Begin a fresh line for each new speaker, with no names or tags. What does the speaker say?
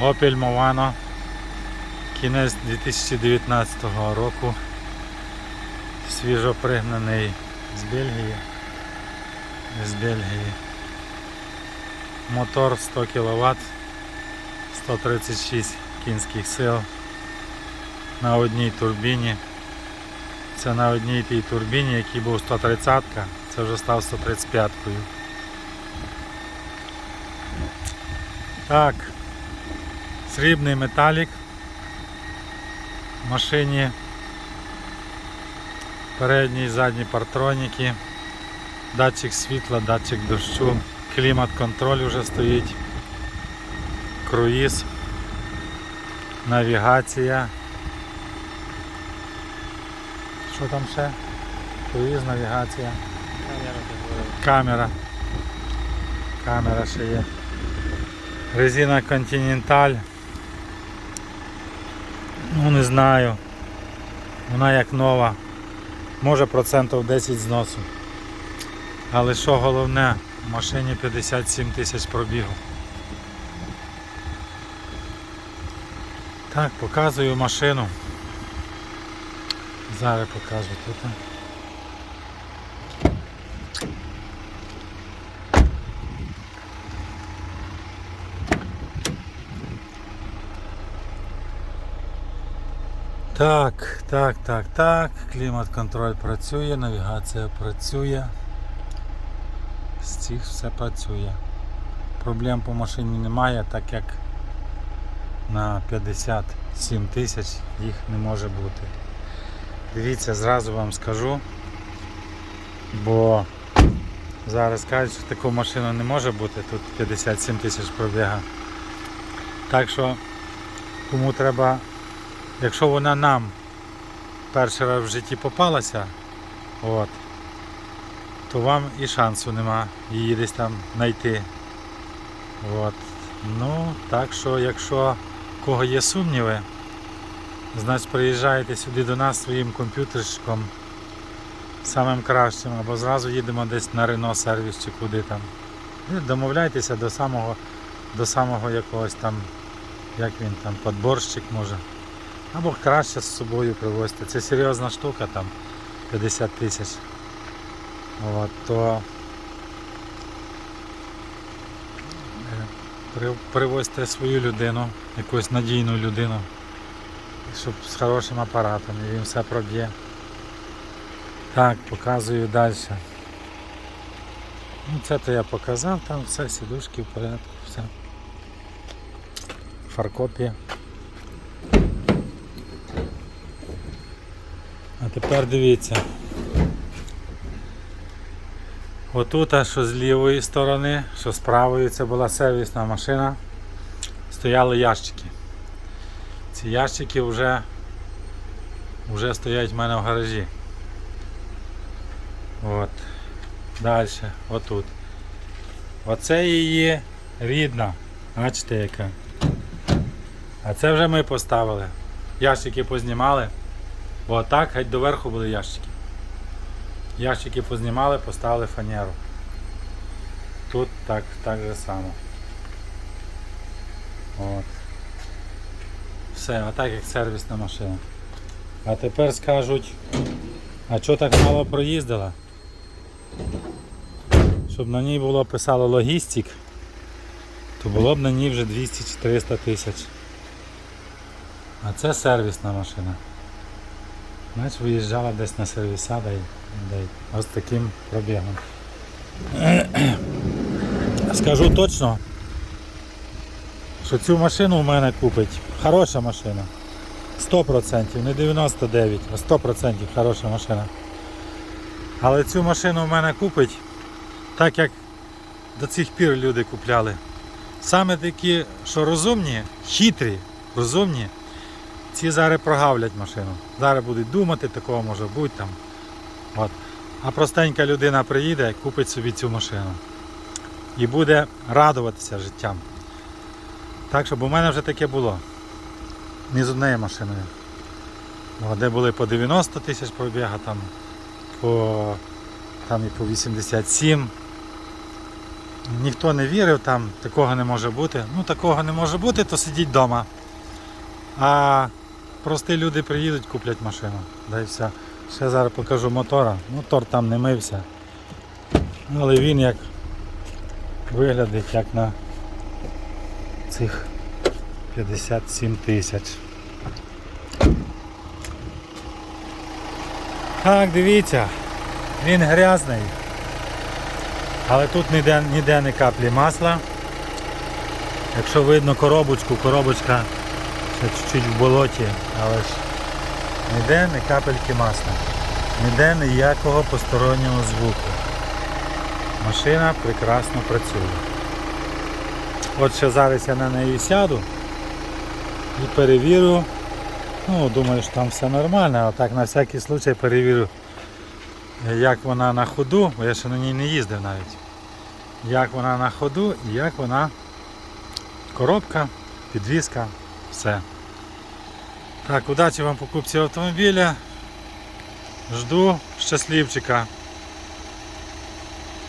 Opel Movano. Кінець 2019 року. Свіжо пригнаний з Бельгії. З Бельгії. Мотор 100 кВт, 136 кінських сил на одній турбіні. Це на одній тій турбіні, який був 130 це вже став 135-кою. Так, срібний металік. В машині передні і задні партроніки, датчик світла, датчик дощу, клімат-контроль вже стоїть, круїз, навігація. Що там ще? Круїз, навігація. Камера. Камера ще є. Резина Continental. Ну не знаю. Вона як нова. Може процентів 10 зносу. Але що головне, в машині 57 тисяч пробігу. Так, показую машину. Зараз покажу тут. Так, так, так, так. Клімат-контроль працює, навігація працює. З цих все працює. Проблем по машині немає, так як на 57 тисяч їх не може бути. Дивіться, зразу вам скажу, бо зараз кажуть, що таку машину не може бути, тут 57 тисяч пробіга. Так що кому треба, якщо вона нам перший раз в житті попалася, от, то вам і шансу нема її десь там знайти. От. Ну, так що, якщо в кого є сумніви, значить приїжджаєте сюди до нас своїм комп'ютерчиком самим кращим, або зразу їдемо десь на Рено сервіс чи куди там. І домовляйтеся до самого, до самого якогось там, як він там, подборщик може. Або краще з собою привозьте. Це серйозна штука там 50 тисяч. От, то е, привозьте свою людину, якусь надійну людину, щоб з хорошим апаратом і він все проб'є. Так, показую далі. Ну, це то я показав, там все, сідушки в порядку, все. Фаркопія. А тепер дивіться. Отут, а що з лівої сторони, що з правої, це була сервісна машина, стояли ящики. Ці ящики вже, вже стоять в мене в гаражі. От. Далі, отут. Оце її рідна. Бачите яка. А це вже ми поставили. Ящики познімали. Бо так геть доверху були ящики. Ящики познімали, поставили фанеру. Тут так, так же само. От. Все, а так як сервісна машина. А тепер скажуть, а чого так мало проїздила? Щоб на ній було писало логістик, то було б на ній вже 200-400 тисяч. А це сервісна машина. Знаєш, виїжджала десь на сервіса, да й, да й ось таким пробігом. Скажу точно, що цю машину в мене купить хороша машина. 100%, не 99, а 100% хороша машина. Але цю машину в мене купить, так як до цих пір люди купляли. Саме такі, що розумні, хитрі, розумні, ці зараз прогавлять машину. Зараз будуть думати, такого може бути там. От. А простенька людина приїде, купить собі цю машину. І буде радуватися життям. Так, щоб у мене вже таке було. Не з однією машиною. О, Де були по 90 тисяч пробіга, там, по, там і по 87. ніхто не вірив, там такого не може бути. Ну такого не може бути, то сидіть вдома. А прості люди приїдуть, куплять машину. Да і все. Ще зараз покажу мотора. Мотор там не мився. Але він як виглядить як на цих 57 тисяч. Так, дивіться, він грязний. Але тут ніде, ніде не каплі масла. Якщо видно коробочку, коробочка чуть-чуть в болоті, але ж ніде не капельки масла. Ніде ніякого постороннього звуку. Машина прекрасно працює. От ще зараз я на неї сяду і перевірю. Ну, думаю, що там все нормально, а так на всякий случай перевірю, як вона на ходу, бо я ще на ній не їздив навіть. Як вона на ходу і як вона коробка, підвізка, все. Так, удачі вам покупці автомобіля. Жду щасливчика.